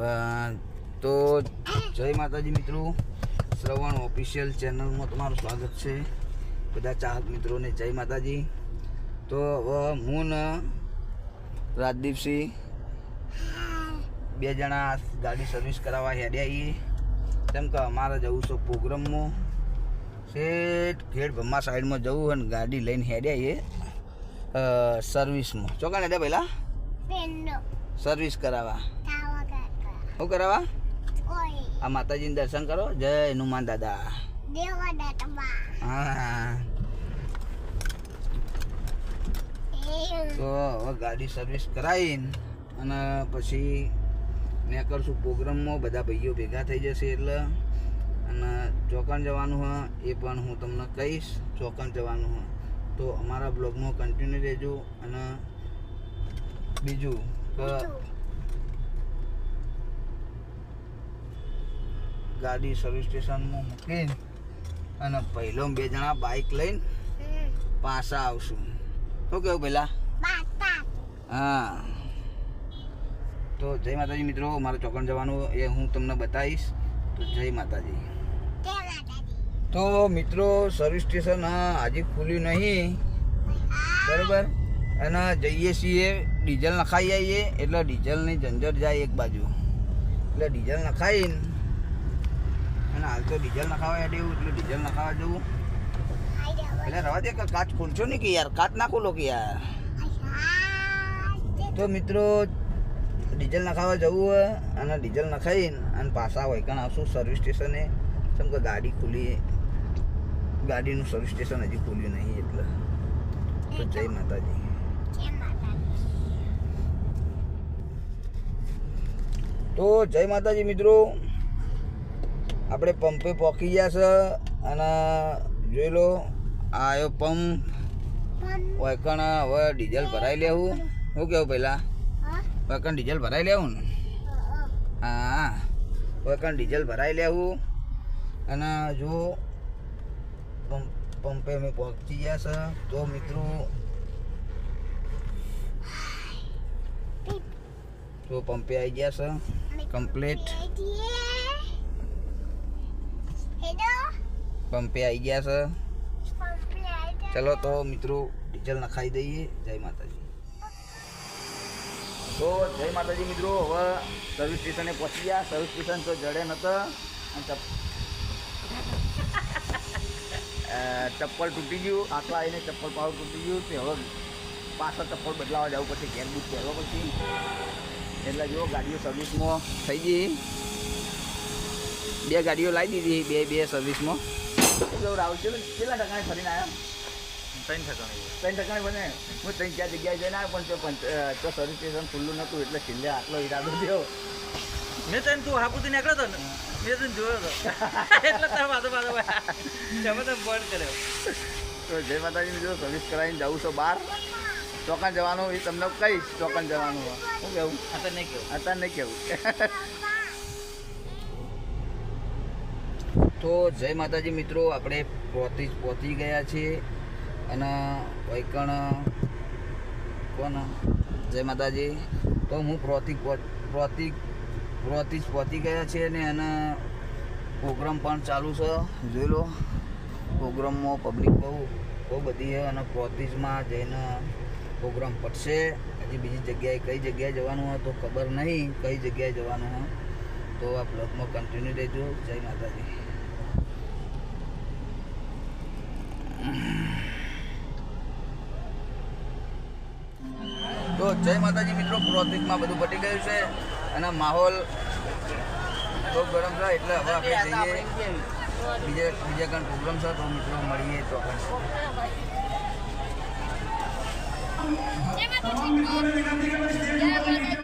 તો જય માતાજી મિત્રો. શ્રવણ ઓફિશિયલ ચેનલમાં તમારું સ્વાગત છે. બધા ચાહક મિત્રોને જય માતાજી. તો હવે હું ને રાજદીપસિંહ બે જણા ગાડી સર્વિસ કરાવવા હેડ્યા છીએ. કેમ કે અમારે જવું છે પ્રોગ્રામમાં શેઠ ઘેડ ભમ્મા સાઈડમાં જવું અને ગાડી લઈને હેડ્યા છીએ સર્વિસમાં ચોકાને હેડ્યા પહેલાં? સર્વિસ કરાવવા. શું કરાવવા આ માતાજીનું દર્શન કરો? જય હનુમાન દાદા. હા. તો હવે ગાડી સર્વિસ કરાવીને અને પછી મેં કરશું પ્રોગ્રામમાં બધા ભાઈઓ ભેગા થઈ જશે એટલે અને ચોકણ જવાનું હોય એ પણ હું તમને કહીશ ચોકણ જવાનું હોય તો અમારા બ્લોગમાં કન્ટિન્યુ રહેજો અને બીજું કે ગાડી સર્વિસ સ્ટેશનમાં મૂકીને અને પહેલો બે જણા બાઇક લઈને પાછા આવશું. શું કેવું પહેલાં હા. તો જય માતાજી મિત્રો, મારે ચોકણ જવાનું એ હું તમને બતાવીશ. તો જય માતાજી. તો મિત્રો સર્વિસ સ્ટેશન આજે ખુલ્યું નહીં. બરાબર? અને જઈએ છીએ, ડીઝલ નખાઈ આવીએ એટલે ડીઝલની ઝંઝટ જાય એક બાજુ. એટલે ડીઝલ નખાઈને અને હાલ તો ડીઝલ નખાવા હેડે એવું, એટલે ડીઝલ નખાવા જવું. એટલે રવા દે કે કાચ ખોલશો નહીં કે યાર? કાચ ના ખોલો કે યાર? તો મિત્રો, ડીઝલ નખાવા જવું હોય અને ડીઝલ નખાઈને અને પાછા કારણ આવશું સર્વિસ સ્ટેશને કેમ કે ગાડી ખુલી ગાડીનું સર્વિસ સ્ટેશન હજી ખુલ્યું નહીં એટલે. તો જય માતાજી. તો જય માતાજી મિત્રો. આપણે પંપે પહોંચી ગયા છે અને જોઈ લો, આ આવ્યો પંપ. વૈકણ હવે ડીઝલ ભરાઈ લેવું. શું કેવું પહેલાં? વૈકણ ડીઝલ ભરાઈ લેવું ને? હા વૈકણ ડીઝલ ભરાઈ લેવું. અને જો પંપ, પંપે અમે પહોંચી ગયા છે, તો મિત્રો તો પંપે આવી ગયા છે, કમ્પ્લીટ હેડો પંપે આવી ગયા છે. ચલો તો મિત્રો ડીઝલ નખાઈ દઈએ. જય માતાજી. તો જય માતાજી મિત્રો હવે સર્વિસ સ્ટેશને પહોંચી ગયા. સર્વિસ સ્ટેશન તો જડે નહોતા ચપ્પલ તૂટી ગયું. આટલા આવીને ચપ્પલ પાવ તૂટી ગયું તે હવે પાછળ ચપ્પલ બદલાવા જવું પછી ગેર બુક પહેરવા પછી એટલે જો ગાડીઓ સર્વિસમાં થઈ ગઈ. બે ગાડીઓ લાવી દીધી. બે બે સર્વિસમાં એટલે રાહુલ કેટલા ટકાને ફરીને આવ્યા ત્રણ ઠકાણી ત્રણ ટકાને બને. હું ત્રણ ચાર જગ્યાએ જઈને આવ્યો પણ તો સર્વિસ સ્ટેશન ખુલ્લું નહોતું એટલે છેલ્લે આટલો ઈરાદો થયો. મેં તને તું હાપુથી નીકળ્યો હતો ને મેં તને જોયો હતો એટલે તાર વાતો વાતો તમે તો બંધ કર્યો. તો જય માતાજી જો સર્વિસ કરાવીને જાઉં છો બહાર. ચોકન જવાનું એ તમને કહીશ ચોકન જવાનું શું કેવું? અત્યારે નહીં કેવું. અત્યારે નહીં કેવું. તો જય માતાજી મિત્રો, આપણે પહોંચી પહોંચી ગયા છીએ. અને વૈકણ, કોણ? જય માતાજી. તો હું પ્રોતિક પ્રોતિક પ્રોતિક પહોંચી ગયા છીએ અને એના પ્રોગ્રામ પણ ચાલુ છે. જોઈ લો, પ્રોગ્રામમાં પબ્લિક બહુ બહુ બધી છે અને પ્રોતિજમાં જઈને પ્રોગ્રામ પટશે હજી બીજી જગ્યાએ કઈ જગ્યાએ જવાનું હોય તો ખબર નહીં, કઈ જગ્યાએ જવાનું હોય. તો આ બ્લોગમાં કન્ટિન્યુ રહેજો. જય માતાજી. તો જય માતાજી મિત્રો પ્રોતિકમાં બધું પટી ગયું છે અને માહોલ બહુ ગરમ છે એટલે હવે આપણે જઈએ. બીજે બીજા કંઈ પ્રોગ્રામ છે તો મિત્રો મળીએ તો જય માતાજી.